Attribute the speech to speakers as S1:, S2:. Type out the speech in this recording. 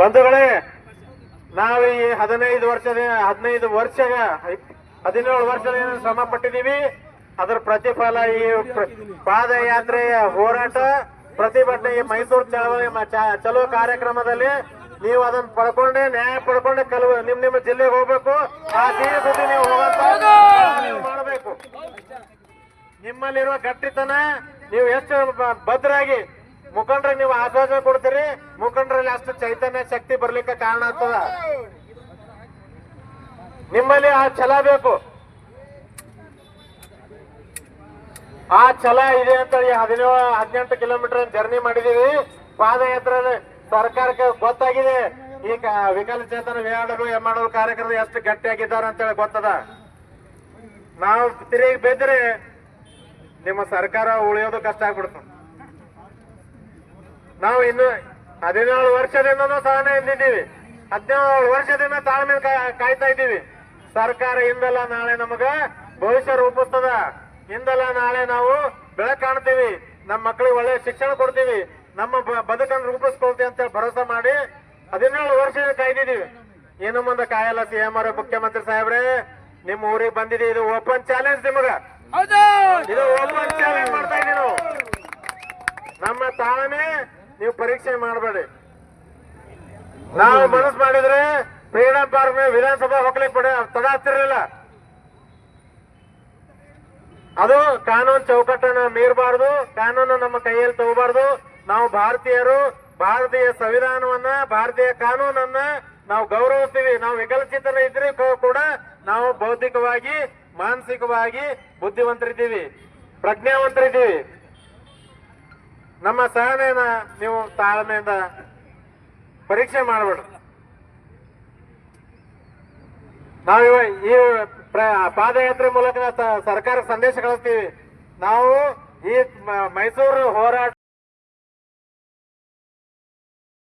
S1: ಬಂಧುಗಳೇ, ನಾವು ಈ ಹದಿನೈದು ವರ್ಷದ, ಹದಿನೈದು ವರ್ಷ ಹದಿನೇಳು ವರ್ಷದ ಶ್ರಮ ಪಟ್ಟಿದೀವಿ ಅದರ ಪ್ರತಿಫಲ ಈ ಪಾದಯಾತ್ರೆಯ ಹೋರಾಟ, ಪ್ರತಿಭಟನೆ ಈ ಮೈಸೂರು ಚಳವಳಿ ಚಲೋ ಕಾರ್ಯಕ್ರಮದಲ್ಲಿ ನೀವು ಅದನ್ನ ಪಡ್ಕೊಂಡೆ, ನ್ಯಾಯ ಪಡ್ಕೊಂಡೆ ಕೆಲವು ನಿಮ್, ನಿಮ್ಮ ಜಿಲ್ಲೆಗೆ ಹೋಗ್ಬೇಕು. ಆ ಸಿಹಿ ಸುದ್ದಿ ನೀವು ಮಾಡಬೇಕು. ನಿಮ್ಮಲ್ಲಿರುವ ಗಟ್ಟಿತನ, ನೀವು ಎಷ್ಟು ಭದ್ರಾಗಿ ಮುಖಂಡ್ರಿಗೆ ನೀವು ಆಶ್ವಾಸನೆ ಕೊಡ್ತೀರಿ, ಮುಖಂಡರಲ್ಲಿ ಅಷ್ಟು ಚೈತನ್ಯ ಶಕ್ತಿ ಬರ್ಲಿಕ್ಕೆ ಕಾರಣ ಆಗ್ತದ. ನಿಮ್ಮಲ್ಲಿ ಆ ಛಲ ಬೇಕು. ಆ ಛಲ ಇದೆ ಅಂತ ಹದಿನೇಳು, ಹದಿನೆಂಟು ಕಿಲೋಮೀಟರ್ ಜರ್ನಿ ಮಾಡಿದೀವಿ ಪಾದಯಾತ್ರೆ ಸರ್ಕಾರಕ್ಕೆ ಗೊತ್ತಾಗಿದೆ. ಈ ವಿಕಲಚೇತನ ವಿಹಾಡರು ಮಾಡೋರು ಕಾರ್ಯಕರ್ತರು ಎಷ್ಟು ಗಟ್ಟಿಯಾಗಿದ್ದಾರೆ ಅಂತೇಳಿ ಗೊತ್ತದ. ನಾವು ತಿರುಗಿ ಬೇದ್ರೆ ನಿಮ್ಮ ಸರ್ಕಾರ ಉಳಿಯೋದು ಕಷ್ಟ ಆಗ್ಬಿಡ್ತು ನಾವು ಇನ್ನು ಹದಿನೇಳು ವರ್ಷದಿಂದ ಸಹನೆ ಎಂದಿದ್ದೀವಿ ಹದಿನೇಳು ವರ್ಷದಿಂದ ತಾಳ್ಮೆ ಕಾಯ್ತಾ ಇದ್ದೀವಿ. ಸರ್ಕಾರ ಇಂದಲ್ಲ ನಾಳೆ ನಮಗ ಭವಿಷ್ಯ ರೂಪಿಸ್ತದ. ಇಂದಲ್ಲ ನಾಳೆ ನಾವು ಬೆಳಕು ಕಾಣ್ತೀವಿ. ನಮ್ಮ ಮಕ್ಕಳಿಗೆ ಒಳ್ಳೆ ಶಿಕ್ಷಣ ಕೊಡ್ತೀವಿ. ನಮ್ಮ ಬದುಕನ್ನು ರೂಪಿಸ್ಕೊಳ್ತೀವಿ ಅಂತ ಭರೋಸಾ ಮಾಡಿ ಹದಿನೇಳು ವರ್ಷದಿಂದ ಕಾಯ್ದಿದ್ದೀವಿ. ಏನು ಮುಂದೆ ಕಾಯಲ್ಲ ಸಿ ಎಂ ಅವರು ಮುಖ್ಯಮಂತ್ರಿ ಸಾಹೇಬ್ರೆ. ನಿಮ್ಮ ಊರಿಗೆ ಬಂದಿದೆ ಇದು ಓಪನ್ ಚಾಲೆಂಜ್ ನಿಮಗ. ಇದು ಓಪನ್ ಚಾಲೆಂಜ್ ಮಾಡ್ತಾ ಇದೀವಿ ನಾವು ನಮ್ಮ ತಾಳ್ಮೆ ನೀವು ಪರೀಕ್ಷೆ ಮಾಡಬೇಡಿ. ನಾವು ಮನಸ್ಸು ಮಾಡಿದ್ರೆ ಫ್ರೀಡಂ ಪಾರ್ಕ್ ವಿಧಾನಸಭಾ ಹೋಗ್ಲಿಕ್ಕೆ ಪಡೆ ತಡ ಆಗ್ತಿರ್ಲಿಲ್ಲ ಅದು ಕಾನೂನು ಚೌಕಟ್ಟನ್ನ ಮೀರಬಾರ್ದು ಕಾನೂನು ನಮ್ಮ ಕೈಯಲ್ಲಿ ತಗೋಬಾರ್ದು. ನಾವು ಭಾರತೀಯರು, ಭಾರತೀಯ ಸಂವಿಧಾನವನ್ನ, ಭಾರತೀಯ ಕಾನೂನನ್ನ ನಾವು ಗೌರವಿಸ್ತೀವಿ. ನಾವು ವಿಕಲಚಿತನ ಇದ್ರೆ ಕೂಡ ನಾವು ಬೌದ್ಧಿಕವಾಗಿ, ಮಾನಸಿಕವಾಗಿ ಬುದ್ಧಿವಂತರಿದ್ದೀವಿ. ಪ್ರಜ್ಞಾವಂತರಿದ್ದೀವಿ. ನಮ್ಮ ಸಹನೆಯನ್ನ ನೀವು ತಾಳ್ಮೆಯಿಂದ ಪರೀಕ್ಷೆ ಮಾಡಬೇಡ ನಾವು ಇವ- ಈ ಪಾದಯಾತ್ರೆ ಮೂಲಕ ಸರ್ಕಾರ ಸಂದೇಶ ಕಳಿಸ್ತೀವಿ. ನಾವು ಈ ಮೈಸೂರು ಹೋರಾಟ